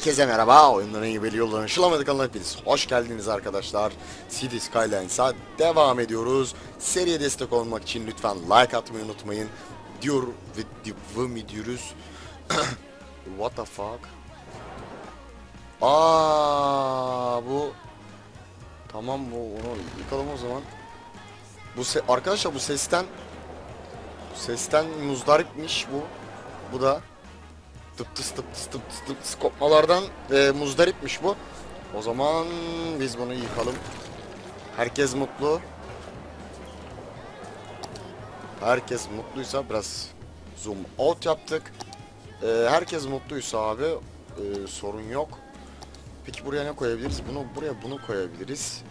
Herkese merhaba. Oyunların gibi yolların ışılamadık kanalına hepiniz. Hoş geldiniz arkadaşlar. City Skylines'a devam ediyoruz. Seriye destek olmak için lütfen like atmayı unutmayın. Diyor ve devam ediyoruz. What the fuck? Aa bu Tamam bu onu yıkalım o zaman. Bu se arkadaşlar bu sesten bu sesten muzdaripmiş bu. Bu da tıp tıs tıp tıs tıp tıs tıp tıs kopmalardan e, muzdaripmiş bu. O zaman biz bunu yıkalım. Herkes mutlu. Herkes mutluysa biraz zoom out yaptık. E, herkes mutluysa abi e, sorun yok. Peki buraya ne koyabiliriz? Bunu buraya bunu koyabiliriz.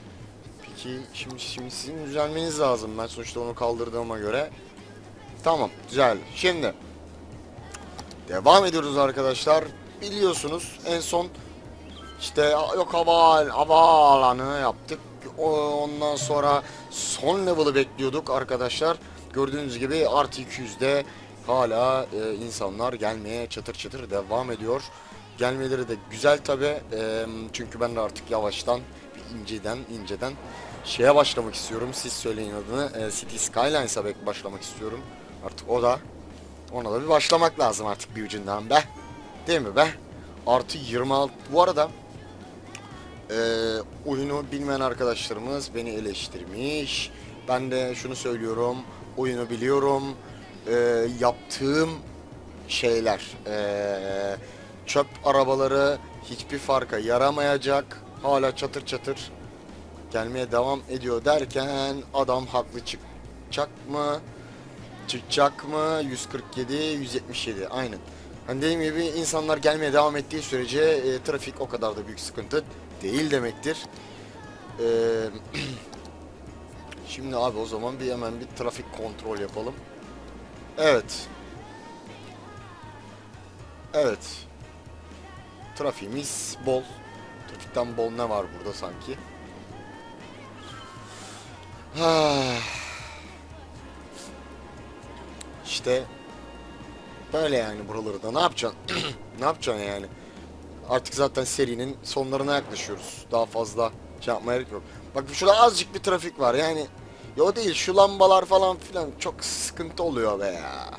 Peki şimdi şimdi sizin düzelmeniz lazım. Ben sonuçta onu kaldırdığıma göre. Tamam güzel. Şimdi devam ediyoruz arkadaşlar. Biliyorsunuz en son işte yok hava havaalanı yaptık. O- Ondan sonra son level'ı bekliyorduk arkadaşlar. Gördüğünüz gibi artı 200'de hala e, insanlar gelmeye çatır çatır devam ediyor. Gelmeleri de güzel tabi. çünkü ben de artık yavaştan inceden inceden şeye başlamak istiyorum. Siz söyleyin adını. E, City Skylines'a başlamak istiyorum. Artık o da ona da bir başlamak lazım artık bir ucundan be. Değil mi be? Artı 26. Bu arada eee, oyunu bilmeyen arkadaşlarımız beni eleştirmiş. Ben de şunu söylüyorum. Oyunu biliyorum. Eee, yaptığım şeyler eee, çöp arabaları hiçbir farka yaramayacak. Hala çatır çatır gelmeye devam ediyor derken adam haklı çıkacak mı? Çıkacak mı? 147, 177 aynen. Hani dediğim gibi insanlar gelmeye devam ettiği sürece e, trafik o kadar da büyük sıkıntı değil demektir. Ee, şimdi abi o zaman bir hemen bir trafik kontrol yapalım. Evet. Evet. Trafiğimiz bol. Trafikten bol ne var burada sanki? Ah. İşte böyle yani buraları da ne yapacaksın? ne yapacaksın yani? Artık zaten serinin sonlarına yaklaşıyoruz. Daha fazla şey yapmaya gerek yok. Bak şurada azıcık bir trafik var yani. Yo değil şu lambalar falan filan çok sıkıntı oluyor be ya.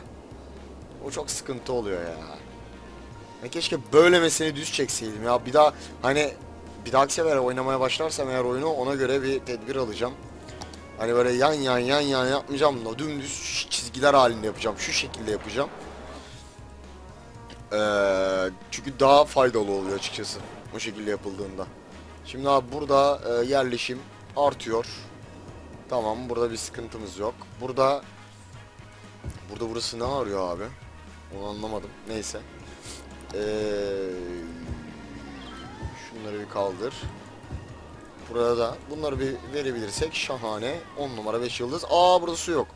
O çok sıkıntı oluyor ya. Ya keşke böylemesini düz çekseydim ya. Bir daha hani bir dahaki sefer oynamaya başlarsam eğer oyunu ona göre bir tedbir alacağım. Hani böyle yan yan yan yan yapmayacağım da dümdüz çizgiler halinde yapacağım. Şu şekilde yapacağım. Ee, çünkü daha faydalı oluyor açıkçası bu şekilde yapıldığında. Şimdi abi burada e, yerleşim artıyor. Tamam burada bir sıkıntımız yok. Burada burada burası ne arıyor abi? Onu anlamadım. Neyse. Ee, şunları bir kaldır. Burada da bunları bir verebilirsek şahane. 10 numara 5 yıldız. Aa burada su yok.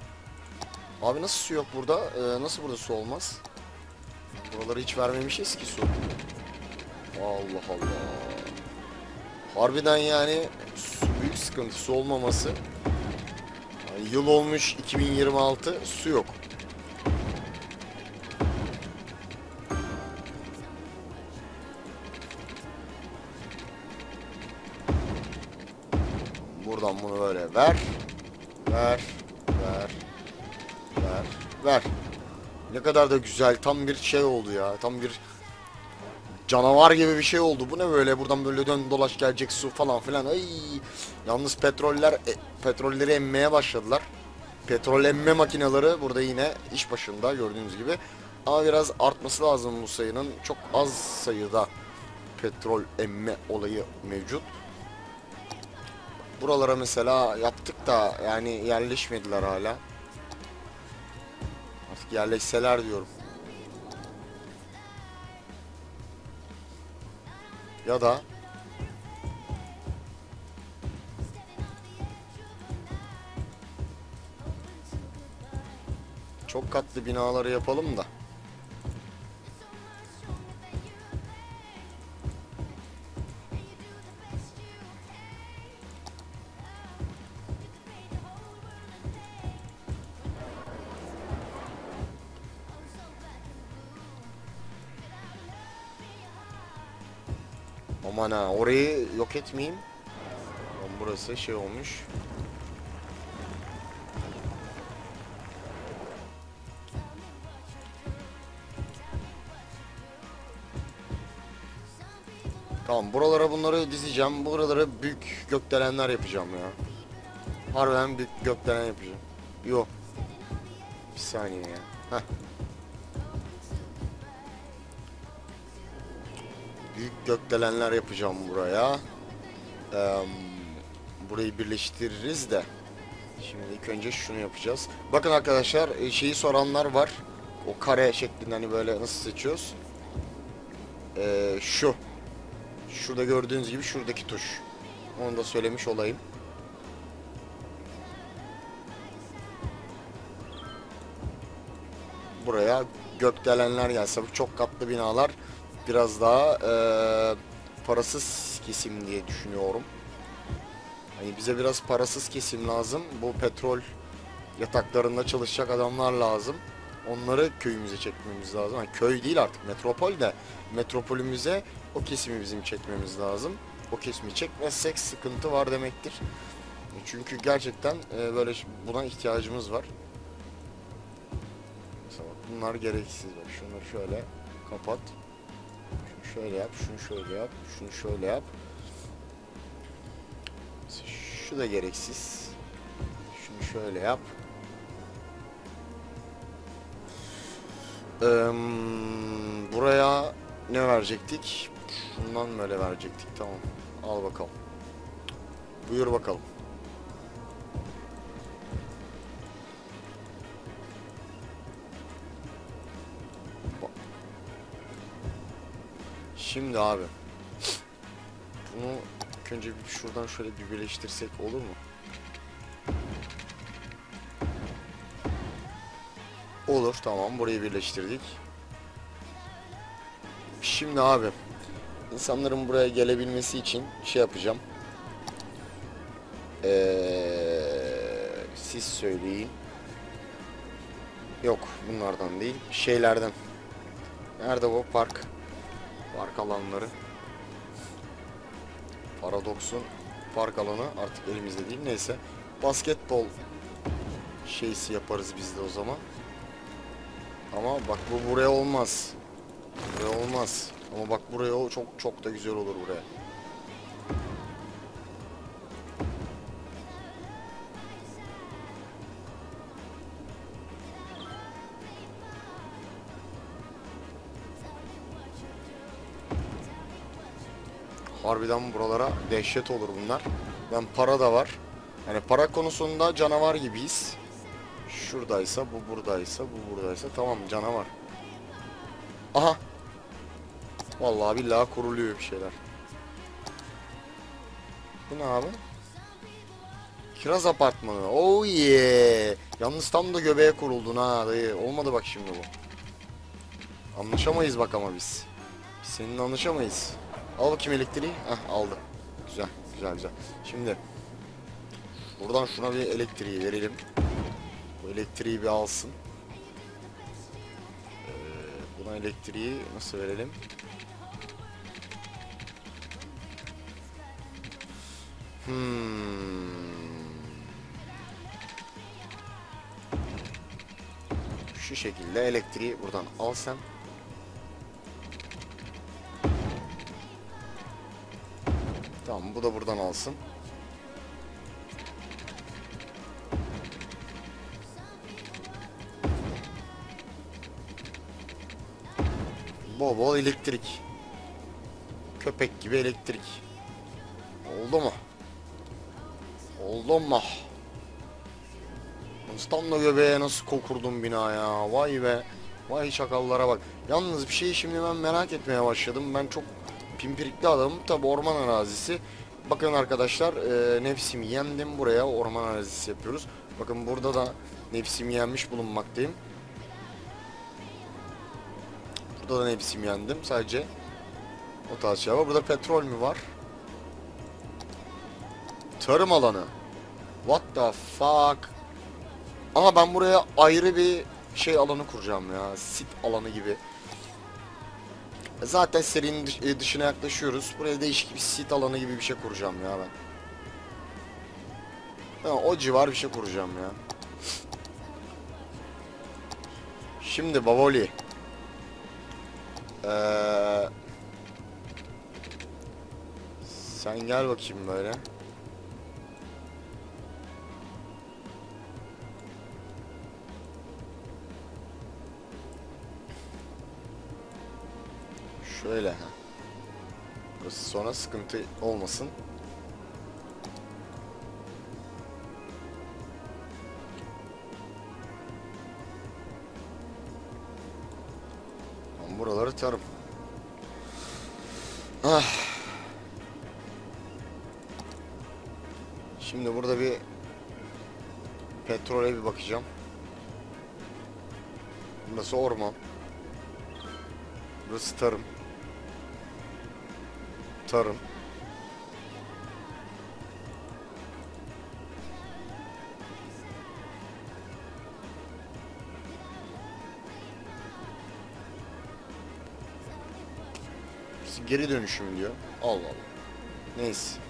Abi nasıl su yok burada? Ee, nasıl burada su olmaz? Buraları hiç vermemişiz ki su. Allah Allah. Harbiden yani su büyük sıkıntı su olmaması. Yani yıl olmuş 2026 su yok. Buradan bunu böyle ver. Ver. Ver. Ver. Ver. Ne kadar da güzel. Tam bir şey oldu ya. Tam bir canavar gibi bir şey oldu. Bu ne böyle? Buradan böyle dön dolaş gelecek su falan filan. Ay. Yalnız petroller e, petrolleri emmeye başladılar. Petrol emme makineleri burada yine iş başında gördüğünüz gibi. Ama biraz artması lazım bu sayının. Çok az sayıda petrol emme olayı mevcut. Buralara mesela yaptık da yani yerleşmediler hala. Artık yerleşseler diyorum. Ya da çok katlı binaları yapalım da. Orayı yok etmeyeyim. Burası şey olmuş. Tamam buralara bunları dizeceğim. Buralara büyük gökdelenler yapacağım ya. Harbiden büyük gökdelen yapacağım. Yok. Bir saniye ya. Heh. Büyük gökdelenler yapacağım buraya. Eee, burayı birleştiririz de. Şimdi ilk önce şunu yapacağız. Bakın arkadaşlar e, şeyi soranlar var. O kare şeklinde hani böyle nasıl seçiyoruz? Eee, şu. Şurada gördüğünüz gibi şuradaki tuş. Onu da söylemiş olayım. Buraya gökdelenler gelse çok katlı binalar biraz daha eee, parasız kesim diye düşünüyorum. Hani bize biraz parasız kesim lazım. Bu petrol yataklarında çalışacak adamlar lazım. Onları köyümüze çekmemiz lazım. Yani köy değil artık metropol de metropolümüze o kesimi bizim çekmemiz lazım. O kesimi çekmezsek sıkıntı var demektir. Çünkü gerçekten e, böyle buna ihtiyacımız var. Mesela bunlar gereksiz. Şunları şöyle kapat. Şöyle yap, şunu şöyle yap, şunu şöyle yap. Şu da gereksiz. Şunu şöyle yap. Buraya ne verecektik? Şundan böyle verecektik. Tamam. Al bakalım. Buyur bakalım. Şimdi abi. Bunu önce bir şuradan şöyle bir birleştirsek olur mu? Olur tamam burayı birleştirdik. Şimdi abi insanların buraya gelebilmesi için şey yapacağım. Ee, siz söyleyin. Yok bunlardan değil şeylerden. Nerede bu park? Park alanları. Paradox'un park alanı artık elimizde değil neyse. Basketbol şeysi yaparız biz de o zaman. Ama bak bu buraya olmaz. Buraya olmaz. Ama bak buraya o çok çok da güzel olur buraya. Harbiden buralara dehşet olur bunlar. Ben para da var. Yani para konusunda canavar gibiyiz. Şuradaysa bu buradaysa bu buradaysa tamam canavar. Aha. Vallahi billahi kuruluyor bir şeyler. Bu ne abi? Kiraz apartmanı. Oh yeah. Yalnız tam da göbeğe kuruldun ha dayı. Olmadı bak şimdi bu. Anlaşamayız bak ama biz. Biz seninle anlaşamayız. Al bakayım elektriği. Heh aldı. Güzel güzel güzel. Şimdi buradan şuna bir elektriği verelim. Bu elektriği bir alsın. Ee, buna elektriği nasıl verelim? Hmm. Şu şekilde elektriği buradan alsam. Tamam bu da buradan alsın. Bol bol elektrik. Köpek gibi elektrik. Oldu mu? Oldu mu? İstanbul'da göbeğe nasıl kokurdum bina ya. Vay be. Vay çakallara bak. Yalnız bir şeyi şimdi ben merak etmeye başladım. Ben çok pimpirikli adamım. Tabi orman arazisi. Bakın arkadaşlar e, nefsimi yendim. Buraya orman arazisi yapıyoruz. Bakın burada da nefsimi yenmiş bulunmaktayım. Burada da nefsimi yendim. Sadece o tarz şey var. Burada petrol mü var? Tarım alanı. What the fuck? Ama ben buraya ayrı bir şey alanı kuracağım ya. Sit alanı gibi. Zaten serinin e, dışına yaklaşıyoruz. Buraya değişik bir sit alanı gibi bir şey kuracağım ya ben. O civar bir şey kuracağım ya. Şimdi Bavoli. Ee, sen gel bakayım böyle. Şöyle ha. Burası sonra sıkıntı olmasın. Ben buraları tarım. Ah. Şimdi burada bir petrole bir bakacağım. Burası orman. Burası tarım. Tarım. Burası Geri dönüşüm diyor. Allah Allah. Neyse.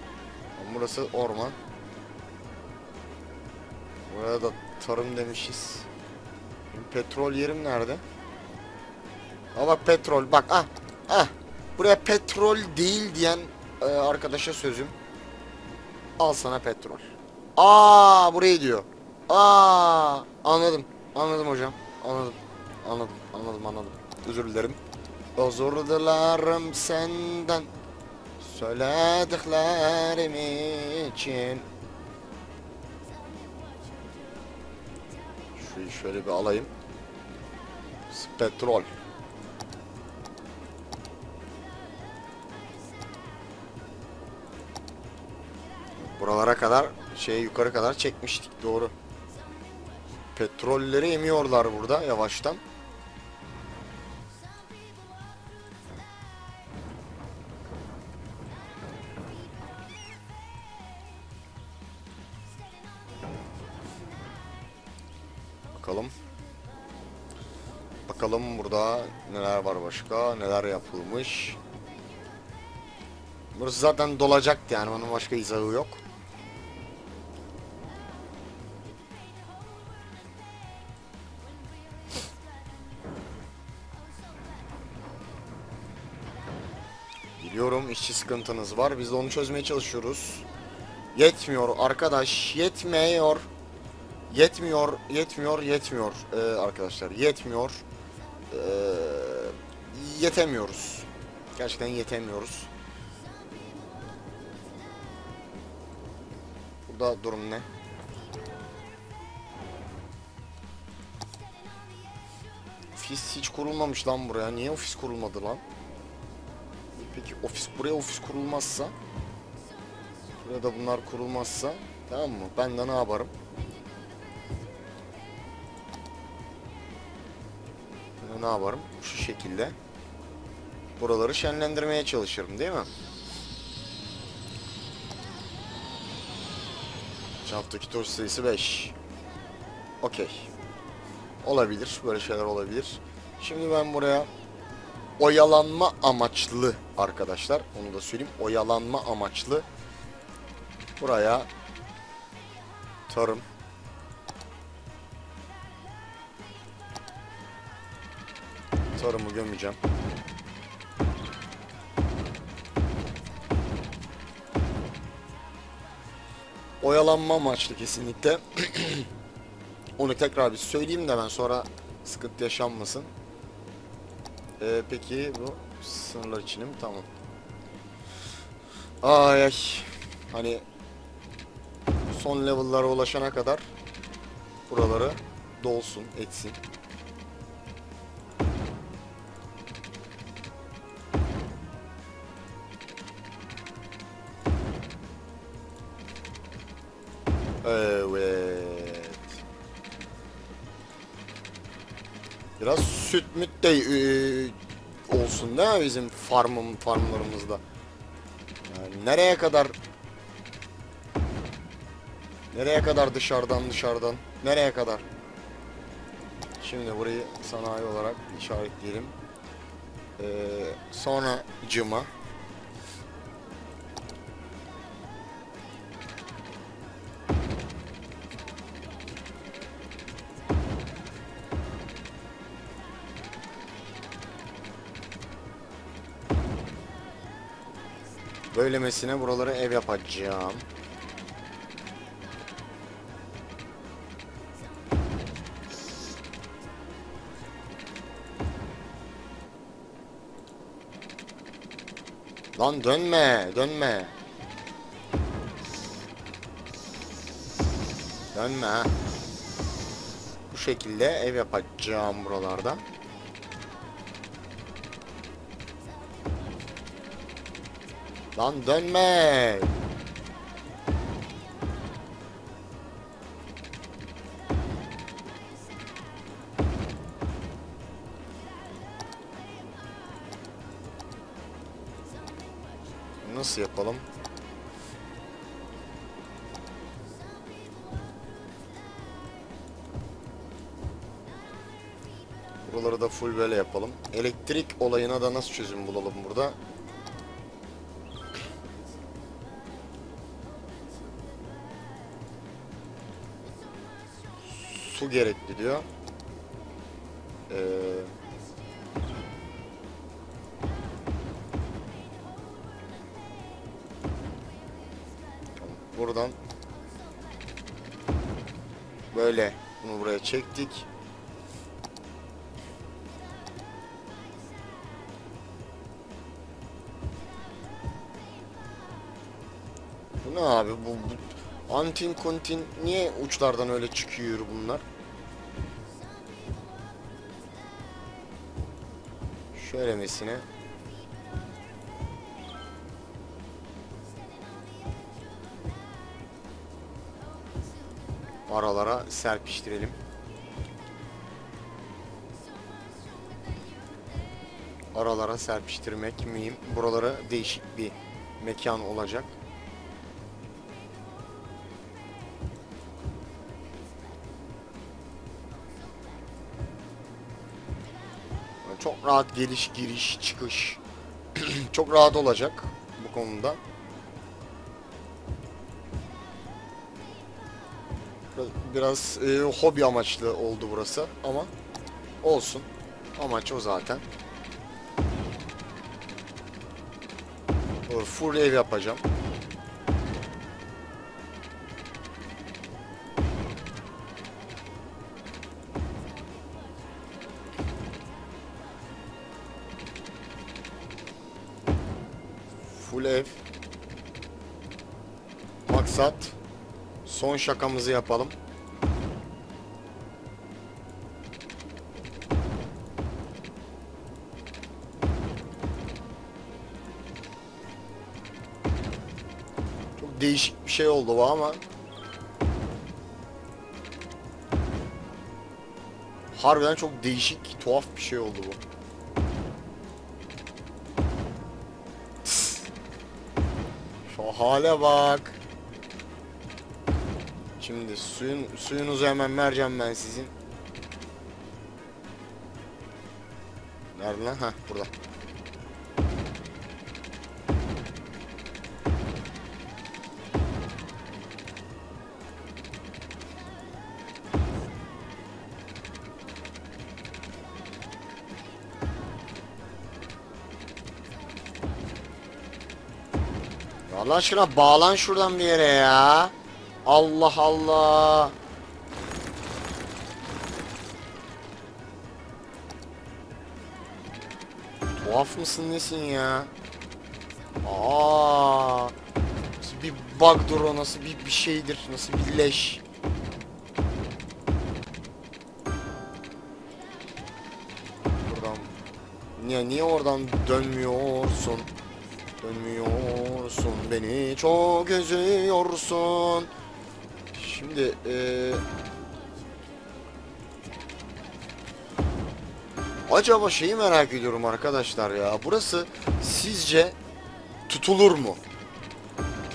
Burası orman. Buraya da tarım demişiz. Petrol yerim nerede? Ha bak petrol bak ah ah. Buraya petrol değil diyen e, arkadaşa sözüm. Al sana petrol. Aa burayı diyor. Aa anladım. Anladım hocam. Anladım. Anladım. Anladım anladım. Özür dilerim. Özür dilerim senden. Söylediklerim için. Şurayı şöyle bir alayım. Petrol. Buralara kadar şey yukarı kadar çekmiştik doğru. Petrolleri emiyorlar burada yavaştan. Bakalım. Bakalım burada neler var başka, neler yapılmış. Burası zaten dolacaktı yani onun başka izahı yok. İşçi sıkıntınız var. Biz de onu çözmeye çalışıyoruz. Yetmiyor arkadaş. Yetmiyor. Yetmiyor. Yetmiyor. Yetmiyor. Ee, arkadaşlar yetmiyor. Ee, yetemiyoruz. Gerçekten yetemiyoruz. Burada durum ne? Ofis hiç kurulmamış lan buraya. Niye ofis kurulmadı lan? Peki ofis buraya ofis kurulmazsa Buraya da bunlar kurulmazsa Tamam mı? Ben de ne yaparım? Ben de ne yaparım? Şu şekilde Buraları şenlendirmeye çalışırım değil mi? Haftaki toş sayısı 5 Okey Olabilir. Böyle şeyler olabilir. Şimdi ben buraya oyalanma amaçlı arkadaşlar. Onu da söyleyeyim. Oyalanma amaçlı. Buraya tarım. Tarımı gömeceğim. Oyalanma amaçlı kesinlikle. Onu tekrar bir söyleyeyim de ben sonra sıkıntı yaşanmasın. Ee, peki bu sınırlar için mi? Tamam. Ay ay. Hani son level'lara ulaşana kadar buraları dolsun, etsin. Evet. Biraz süt müt de olsun değil mi bizim farmım farmlarımızda? Yani nereye kadar Nereye kadar dışarıdan dışarıdan? Nereye kadar? Şimdi burayı sanayi olarak işaretleyelim. Ee, sonra cıma. Böylemesine buraları ev yapacağım. Lan dönme, dönme. Dönme. Bu şekilde ev yapacağım buralarda. Lan dönme. Nasıl yapalım? Buraları da full böyle yapalım. Elektrik olayına da nasıl çözüm bulalım burada? Su gerekli diyor. Ee, buradan böyle bunu buraya çektik. Ne abi bu, bu antin kontin niye uçlardan öyle çıkıyor bunlar? Şöylemesine aralara serpiştirelim. Aralara serpiştirmek miyim? Buralara değişik bir mekan olacak. Rahat geliş, giriş, çıkış. Çok rahat olacak bu konuda. Biraz, e, hobi amaçlı oldu burası ama olsun. Amaç o zaten. Full ev yapacağım. Son şakamızı yapalım. Çok değişik bir şey oldu bu ama Harbiden çok değişik, tuhaf bir şey oldu bu. Şu hale bak. Şimdi suyun suyunuzu hemen vereceğim ben sizin. Nerede lan? Heh burada. Allah aşkına bağlan şuradan bir yere ya. Allah Allah. Tuhaf mısın nesin ya? Aa. Nasıl bir bug'dur o nasıl bir, bir şeydir nasıl bir leş. Buradan niye niye oradan dönmüyorsun? Dönmüyorsun beni çok üzüyorsun. Şimdi eee Acaba şeyi merak ediyorum arkadaşlar ya. Burası sizce tutulur mu?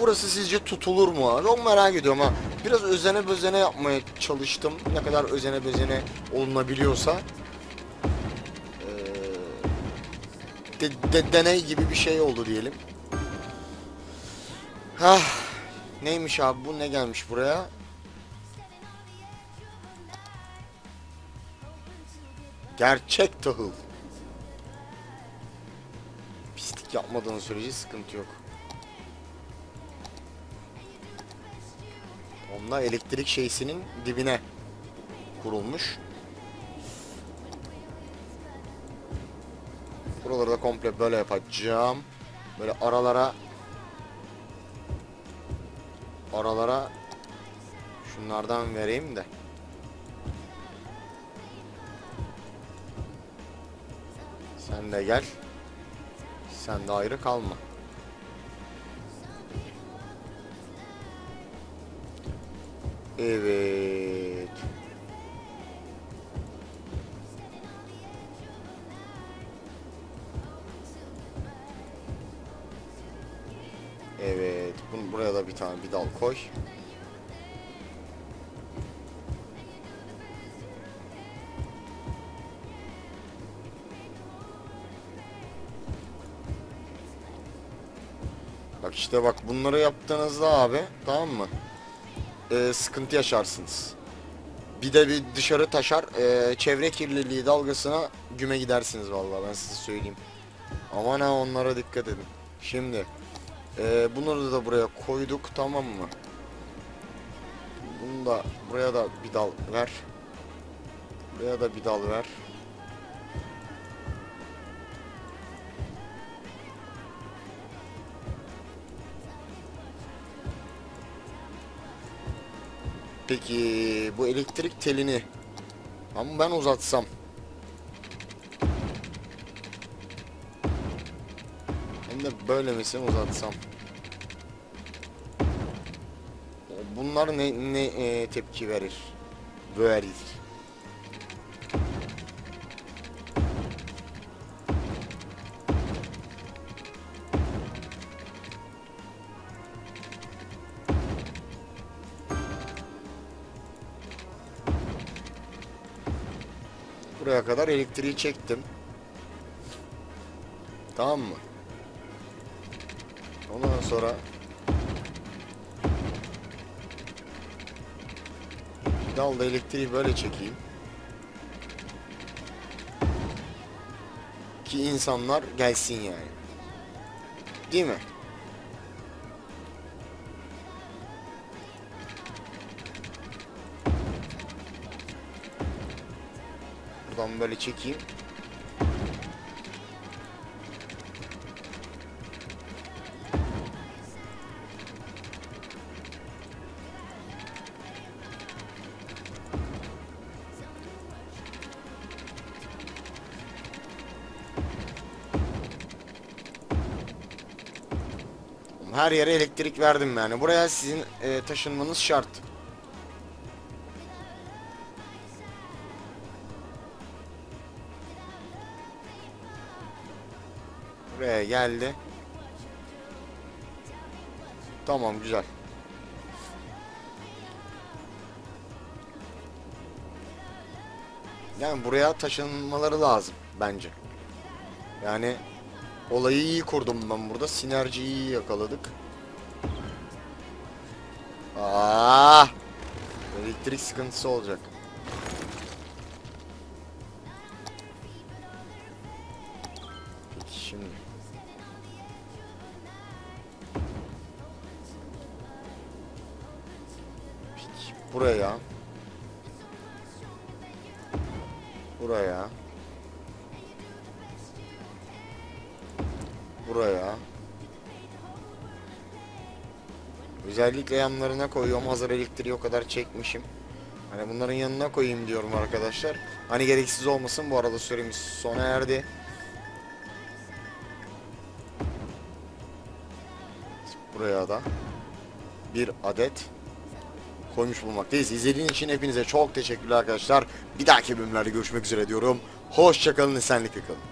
Burası sizce tutulur mu? Çok merak ediyorum ha. Biraz özene bözene yapmaya çalıştım. Ne kadar özene bözene olunabiliyorsa. Ee, de- de- deney gibi bir şey oldu diyelim. Hah. Neymiş abi bu ne gelmiş buraya? Gerçek tahıl. Pislik yapmadığın sürece sıkıntı yok. Onunla elektrik şeysinin dibine kurulmuş. Buraları da komple böyle yapacağım. Böyle aralara aralara şunlardan vereyim de. Sen de gel. Sen de ayrı kalma. Evet. Evet. Bunu buraya da bir tane bir dal koy. İşte bak bunları yaptığınızda abi tamam mı? Ee, sıkıntı yaşarsınız. Bir de bir dışarı taşar ee, çevre kirliliği dalgasına güme gidersiniz vallahi ben size söyleyeyim. Aman ha onlara dikkat edin. Şimdi ee, bunları da buraya koyduk tamam mı? Bunu da buraya da bir dal ver. Buraya da bir dal ver. Peki bu elektrik telini ama ben uzatsam? Hem de böyle misin uzatsam? Bunlar ne ne e, tepki verir? Verir Buraya kadar elektriği çektim. Tamam mı? Ondan sonra dalda elektriği böyle çekeyim. Ki insanlar gelsin yani. Değil mi? Buradan böyle çekeyim. Her yere elektrik verdim yani. Buraya sizin e, taşınmanız şart. Geldi. Tamam güzel. Yani buraya taşınmaları lazım bence. Yani olayı iyi kurdum ben burada. Sinerjiyi iyi yakaladık. Aa! Elektrik sıkıntısı olacak. Peki şimdi. Buraya. Buraya. Buraya. Özellikle yanlarına koyuyorum. Hazır elektriği o kadar çekmişim. Hani bunların yanına koyayım diyorum arkadaşlar. Hani gereksiz olmasın bu arada süremiz sona erdi. Buraya da bir adet koymuş bulunmaktayız. İzlediğiniz için hepinize çok teşekkürler arkadaşlar. Bir dahaki bölümlerde görüşmek üzere diyorum. Hoşçakalın, esenlikle kalın.